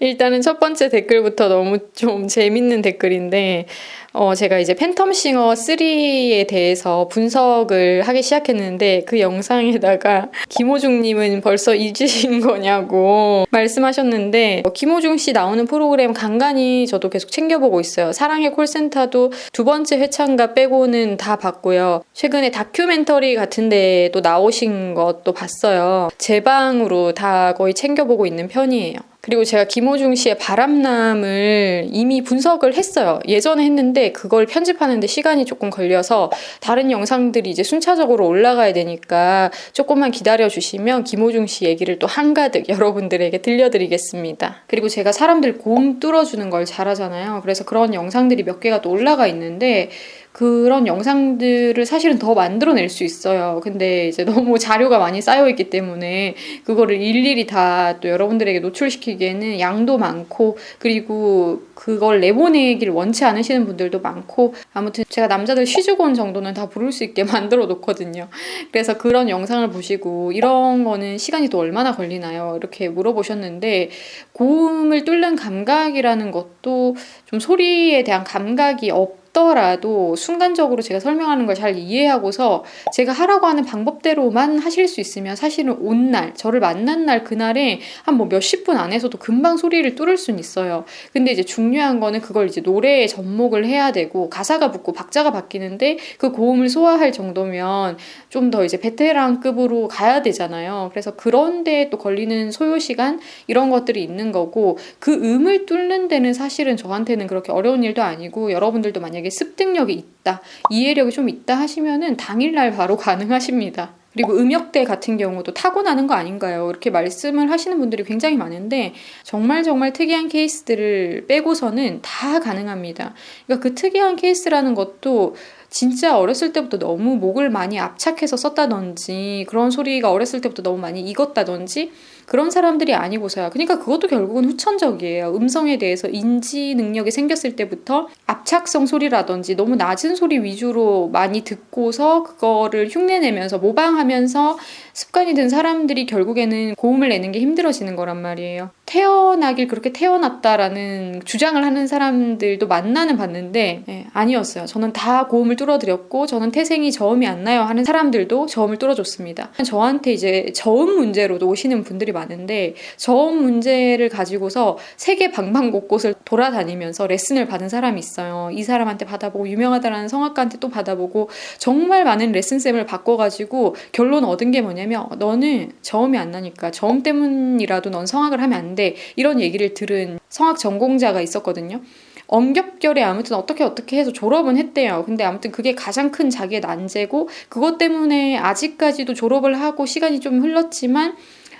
일단은 첫 번째 댓글부터 너무 좀 재밌는 댓글인데, 어, 제가 이제 팬텀싱어 3에 대해서 분석을 하기 시작했는데, 그 영상에다가 김호중님은 벌써 잊으신 거냐고 말씀하셨는데, 어, 김호중 씨 나오는 프로그램 간간히 저도 계속 챙겨보고 있어요. 사랑의 콜센터도 두 번째 회차인가 빼고는 다 봤고요. 최근에 다큐멘터리 같은데 또 나오신 것도 봤어요. 제 방으로 다 거의 챙겨보고 있는 편이에요. 그리고 제가 김호중 씨의 바람남을 이미 분석을 했어요. 예전에 했는데 그걸 편집하는데 시간이 조금 걸려서 다른 영상들이 이제 순차적으로 올라가야 되니까 조금만 기다려 주시면 김호중 씨 얘기를 또 한가득 여러분들에게 들려드리겠습니다. 그리고 제가 사람들 고음 뚫어주는 걸 잘하잖아요. 그래서 그런 영상들이 몇 개가 또 올라가 있는데 그런 영상들을 사실은 더 만들어낼 수 있어요. 근데 이제 너무 자료가 많이 쌓여있기 때문에 그거를 일일이 다 또 여러분들에게 노출시키기에는 양도 많고 그리고 그걸 내보내기를 원치 않으시는 분들도 많고 아무튼 제가 남자들 시주곤 정도는 다 부를 수 있게 만들어 놓거든요. 그래서 그런 영상을 보시고 이런 거는 시간이 또 얼마나 걸리나요? 이렇게 물어보셨는데 고음을 뚫는 감각이라는 것도 좀 소리에 대한 감각이 없 없더라도 순간적으로 제가 설명하는 걸 잘 이해하고서 제가 하라고 하는 방법대로만 하실 수 있으면 사실은 온 날, 저를 만난 날 그날에 한 뭐 몇십 분 안에서도 금방 소리를 뚫을 수는 있어요. 근데 이제 중요한 거는 그걸 이제 노래에 접목을 해야 되고 가사가 붙고 박자가 바뀌는데 그 고음을 소화할 정도면 좀 더 이제 베테랑급으로 가야 되잖아요. 그래서 그런데 또 걸리는 소요 시간 이런 것들이 있는 거고 그 음을 뚫는 데는 사실은 저한테는 그렇게 어려운 일도 아니고 여러분들도 만약에 습득력이 있다, 이해력이 좀 있다 하시면은 당일날 바로 가능하십니다. 그리고 음역대 같은 경우도 타고나는 거 아닌가요? 이렇게 말씀을 하시는 분들이 굉장히 많은데 정말 정말 특이한 케이스들을 빼고서는 다 가능합니다. 그러니까 그 특이한 케이스라는 것도 진짜 어렸을 때부터 너무 목을 많이 압착해서 썼다든지 그런 소리가 어렸을 때부터 너무 많이 익었다든지 그런 사람들이 아니고서야. 그러니까 그것도 결국은 후천적이에요. 음성에 대해서 인지 능력이 생겼을 때부터 압착성 소리라든지 너무 낮은 소리 위주로 많이 듣고서 그거를 흉내내면서 모방하면서 습관이 든 사람들이 결국에는 고음을 내는 게 힘들어지는 거란 말이에요. 태어나길 그렇게 태어났다라는 주장을 하는 사람들도 만나는 봤는데 네, 아니었어요. 저는 다 고음을 뚫어드렸고 저는 태생이 저음이 안 나요 하는 사람들도 저음을 뚫어줬습니다. 저한테 이제 저음 문제로도 오시는 분들이 많은데 저음 문제를 가지고서 세계 방방 곳곳을 돌아다니면서 레슨을 받은 사람이 있어요. 이 사람한테 받아보고 유명하다라는 성악가한테 또 받아보고 정말 많은 레슨 쌤을 바꿔가지고 결론 얻은 게 뭐냐면 너는 저음이 안 나니까 저음 때문이라도 넌 성악을 하면 안 돼. 이런 얘기를 들은 성악 전공자가 있었거든요. 엄격결에 아무튼 어떻게 어떻게 해서 졸업은 했대요. 근데 아무튼 그게 가장 큰 자기의 난제고 그것 때문에 아직까지도 졸업을 하고 시간이 좀 흘렀지만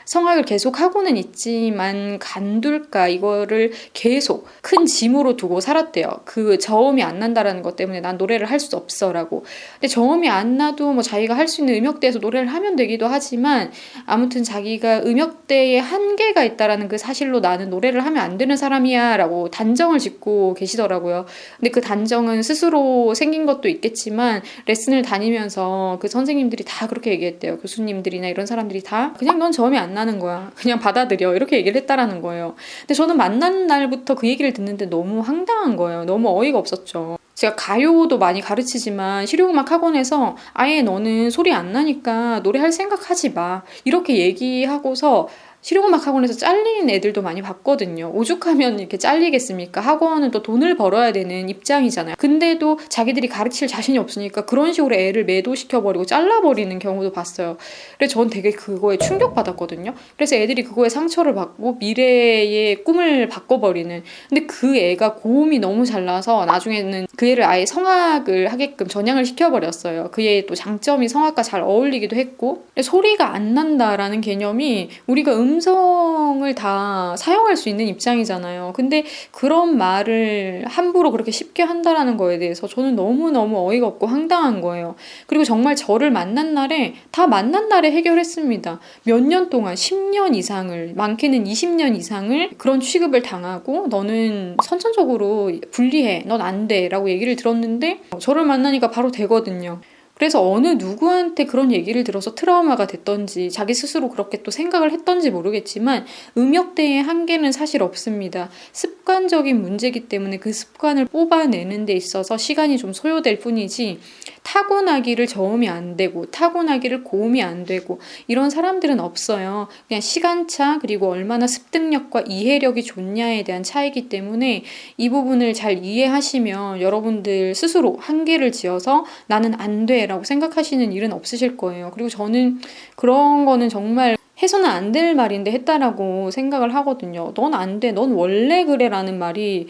성악을 계속 하고는 있지만 간둘까 이거를 계속 큰 짐으로 두고 살았대요. 그 저음이 안 난다라는 것 때문에 난 노래를 할 수 없어라고. 근데 저음이 안 나도 뭐 자기가 할 수 있는 음역대에서 노래를 하면 되기도 하지만 아무튼 자기가 음역대에 한계가 있다라는 그 사실로 나는 노래를 하면 안 되는 사람이야라고 단정을 짓고 계시더라고요. 근데 그 단정은 스스로 생긴 것도 있겠지만 레슨을 다니면서 그 선생님들이 다 그렇게 얘기했대요. 교수님들이나 이런 사람들이 다 그냥 넌 저음이 안 나는 거야. 그냥 받아들여. 이렇게 얘기를 했다라는 거예요. 근데 저는 만난 날부터 그 얘기를 듣는데 너무 황당한 거예요. 너무 어이가 없었죠. 제가 가요도 많이 가르치지만 실용음악 학원에서 아예 너는 소리 안 나니까 노래할 생각 하지 마. 이렇게 얘기하고서 실용음악 학원에서 잘리는 애들도 많이 봤거든요. 오죽하면 이렇게 잘리겠습니까? 학원은 또 돈을 벌어야 되는 입장이잖아요. 근데도 자기들이 가르칠 자신이 없으니까 그런 식으로 애를 매도시켜버리고 잘라버리는 경우도 봤어요. 그래서 전 되게 그거에 충격받았거든요. 그래서 애들이 그거에 상처를 받고 미래의 꿈을 바꿔버리는. 근데 그 애가 고음이 너무 잘 나서 나중에는 그 애를 아예 성악을 하게끔 전향을 시켜버렸어요. 그 애의 또 장점이 성악과 잘 어울리기도 했고. 소리가 안 난다라는 개념이 우리가 음 음성을 다 사용할 수 있는 입장이잖아요. 근데 그런 말을 함부로 그렇게 쉽게 한다라는 거에 대해서 저는 너무너무 어이가 없고 황당한 거예요. 그리고 정말 저를 만난 날에 다 만난 날에 해결했습니다. 몇 년 동안 10년 이상을 많게는 20년 이상을 그런 취급을 당하고 너는 선천적으로 불리해. 넌 안 돼. 라고 얘기를 들었는데 저를 만나니까 바로 되거든요. 그래서 어느 누구한테 그런 얘기를 들어서 트라우마가 됐던지 자기 스스로 그렇게 또 생각을 했던지 모르겠지만 음역대의 한계는 사실 없습니다. 습관적인 문제이기 때문에 그 습관을 뽑아내는 데 있어서 시간이 좀 소요될 뿐이지 타고나기를 저음이 안 되고 타고나기를 고음이 안 되고 이런 사람들은 없어요. 그냥 시간차 그리고 얼마나 습득력과 이해력이 좋냐에 대한 차이기 때문에 이 부분을 잘 이해하시면 여러분들 스스로 한계를 지어서 나는 안 돼라고 생각하시는 일은 없으실 거예요. 그리고 저는 그런 거는 정말 해서는 안 될 말인데 했다라고 생각을 하거든요. 넌 안 돼. 넌 원래 그래라는 말이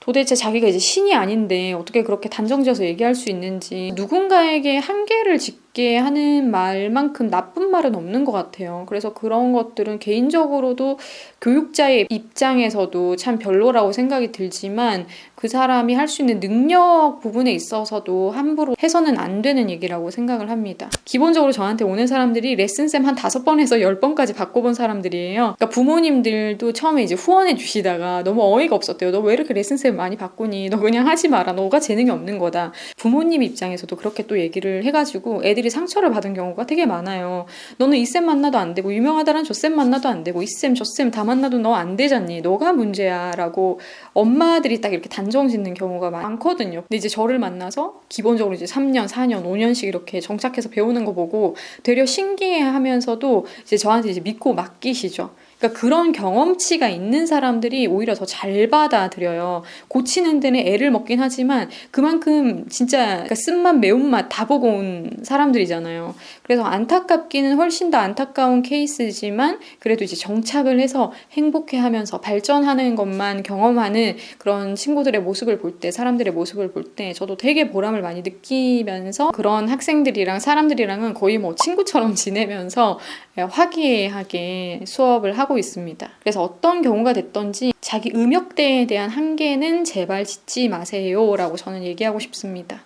도대체 자기가 이제 신이 아닌데 어떻게 그렇게 단정지어서 얘기할 수 있는지 누군가에게 한계를 짓게 하는 말만큼 나쁜 말은 없는 것 같아요. 그래서 그런 것들은 개인적으로도 교육자의 입장에서도 참 별로라고 생각이 들지만 그 사람이 할 수 있는 능력 부분에 있어서도 함부로 해서는 안 되는 얘기라고 생각을 합니다. 기본적으로 저한테 오는 사람들이 레슨쌤 한 다섯 번에서 열 번까지 바꿔본 사람들이에요. 그러니까 부모님들도 처음에 이제 후원해 주시다가 너무 어이가 없었대요. 너 왜 이렇게 레슨쌤 많이 바꾸니? 너 그냥 하지 마라. 너가 재능이 없는 거다. 부모님 입장에서도 그렇게 또 얘기를 해가지고 애들 이 상처를 받은 경우가 되게 많아요. 너는 이 쌤 만나도 안 되고 유명하다는 저쌤 만나도 안 되고 이 쌤 저 쌤 다 만나도 너 안 되잖니. 너가 문제야. 라고 엄마들이 딱 이렇게 단정 짓는 경우가 많거든요. 근데 이제 저를 만나서 기본적으로 이제 3년, 4년, 5년씩 이렇게 정착해서 배우는 거 보고 되려 신기해 하면서도 이제 저한테 이제 믿고 맡기시죠. 그러니까 그런 경험치가 있는 사람들이 오히려 더 잘 받아들여요. 고치는 데는 애를 먹긴 하지만 그만큼 진짜 그러니까 쓴맛 매운맛 다 보고 온 사람들이잖아요. 그래서 안타깝기는 훨씬 더 안타까운 케이스지만 그래도 이제 정착을 해서 행복해 하면서 발전하는 것만 경험하는 그런 친구들의 모습을 볼 때, 사람들의 모습을 볼 때 저도 되게 보람을 많이 느끼면서 그런 학생들이랑 사람들이랑은 거의 뭐 친구처럼 지내면서 화기애애하게 수업을 하고 있습니다. 그래서 어떤 경우가 됐던지 자기 음역대에 대한 한계는 제발 짓지 마세요 라고 저는 얘기하고 싶습니다.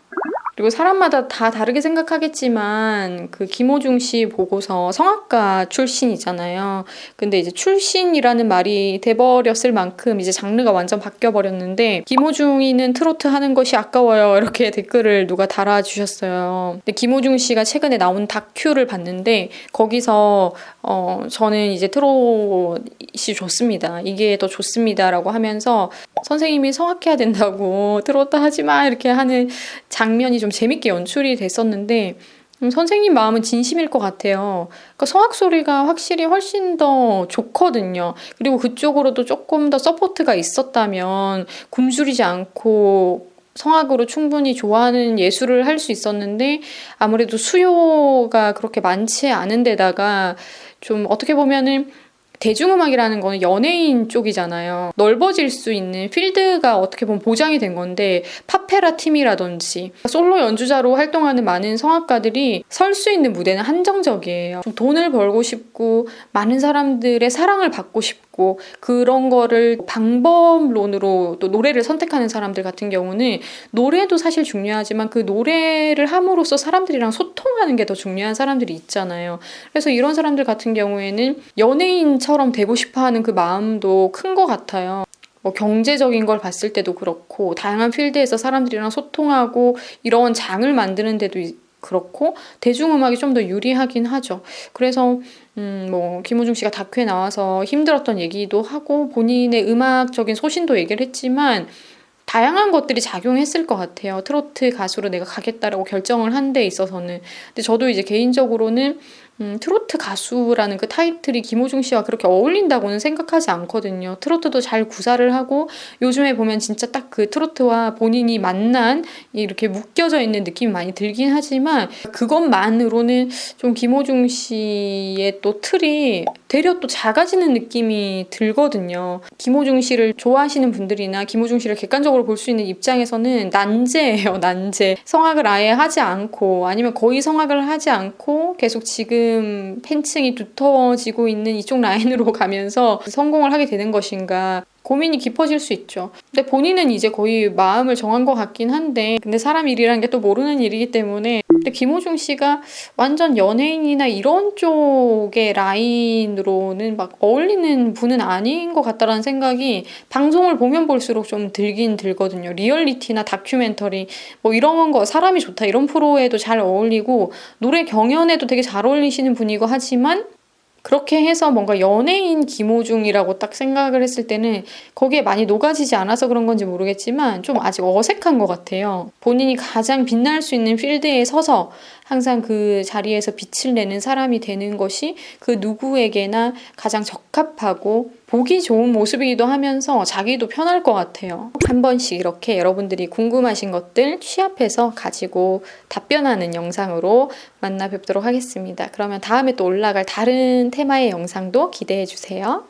그리고 사람마다 다 다르게 생각하겠지만 그 김호중 씨 보고서 성악가 출신이잖아요. 근데 이제 출신이라는 말이 돼버렸을 만큼 이제 장르가 완전 바뀌어 버렸는데 김호중이는 트로트 하는 것이 아까워요 이렇게 댓글을 누가 달아주셨어요. 근데 김호중 씨가 최근에 나온 다큐를 봤는데 거기서 어 저는 이제 트롯이 좋습니다. 이게 더 좋습니다라고 하면서 선생님이 성악해야 된다고 트로트 하지 마 이렇게 하는 장면이 좀 재밌게 연출이 됐었는데 음, 선생님 마음은 진심일 것 같아요. 그러니까 성악 소리가 확실히 훨씬 더 좋거든요. 그리고 그쪽으로도 조금 더 서포트가 있었다면 굶주리지 않고 성악으로 충분히 좋아하는 예술을 할 수 있었는데 아무래도 수요가 그렇게 많지 않은 데다가 좀 어떻게 보면은 대중음악이라는 거는 연예인 쪽이잖아요. 넓어질 수 있는 필드가 어떻게 보면 보장이 된 건데 파페라 팀이라든지 솔로 연주자로 활동하는 많은 성악가들이 설 수 있는 무대는 한정적이에요. 좀 돈을 벌고 싶고 많은 사람들의 사랑을 받고 싶고 그런 거를 방법론으로 또 노래를 선택하는 사람들 같은 경우는 노래도 사실 중요하지만 그 노래를 함으로써 사람들이랑 소통하는 게 더 중요한 사람들이 있잖아요. 그래서 이런 사람들 같은 경우에는 연예인 처럼 되고 싶어 하는 그 마음도 큰 것 같아요. 뭐 경제적인 걸 봤을 때도 그렇고 다양한 필드에서 사람들이랑 소통하고 이런 장을 만드는 데도 그렇고 대중음악이 좀 더 유리하긴 하죠. 그래서 음, 뭐 김호중 씨가 다큐에 나와서 힘들었던 얘기도 하고 본인의 음악적인 소신도 얘기를 했지만 다양한 것들이 작용했을 것 같아요. 트로트 가수로 내가 가겠다라고 결정을 한 데 있어서는. 근데 저도 이제 개인적으로는 음, 트로트 가수라는 그 타이틀이 김호중 씨와 그렇게 어울린다고는 생각하지 않거든요. 트로트도 잘 구사를 하고 요즘에 보면 진짜 딱 그 트로트와 본인이 만난 이렇게 묶여져 있는 느낌이 많이 들긴 하지만 그것만으로는 좀 김호중 씨의 또 틀이 되려 또 작아지는 느낌이 들거든요. 김호중 씨를 좋아하시는 분들이나 김호중 씨를 객관적으로 볼 수 있는 입장에서는 난제예요, 난제. 성악을 아예 하지 않고 아니면 거의 성악을 하지 않고 계속 지금 지금 팬층이 두터워지고 있는 이쪽 라인으로 가면서 성공을 하게 되는 것인가 고민이 깊어질 수 있죠. 근데 본인은 이제 거의 마음을 정한 것 같긴 한데, 근데 사람 일이라는 게또 모르는 일이기 때문에, 근데 김호중 씨가 완전 연예인이나 이런 쪽의 라인으로는 막 어울리는 분은 아닌 것 같다라는 생각이 방송을 보면 볼수록 좀 들긴 들거든요. 리얼리티나 다큐멘터리, 뭐 이런 거, 사람이 좋다, 이런 프로에도 잘 어울리고, 노래 경연에도 되게 잘 어울리시는 분이고 하지만, 그렇게 해서 뭔가 연예인 김호중이라고 딱 생각을 했을 때는 거기에 많이 녹아지지 않아서 그런 건지 모르겠지만 좀 아직 어색한 것 같아요. 본인이 가장 빛날 수 있는 필드에 서서 항상 그 자리에서 빛을 내는 사람이 되는 것이 그 누구에게나 가장 적합하고 보기 좋은 모습이기도 하면서 자기도 편할 것 같아요. 한 번씩 이렇게 여러분들이 궁금하신 것들 취합해서 가지고 답변하는 영상으로 만나 뵙도록 하겠습니다. 그러면 다음에 또 올라갈 다른 테마의 영상도 기대해 주세요.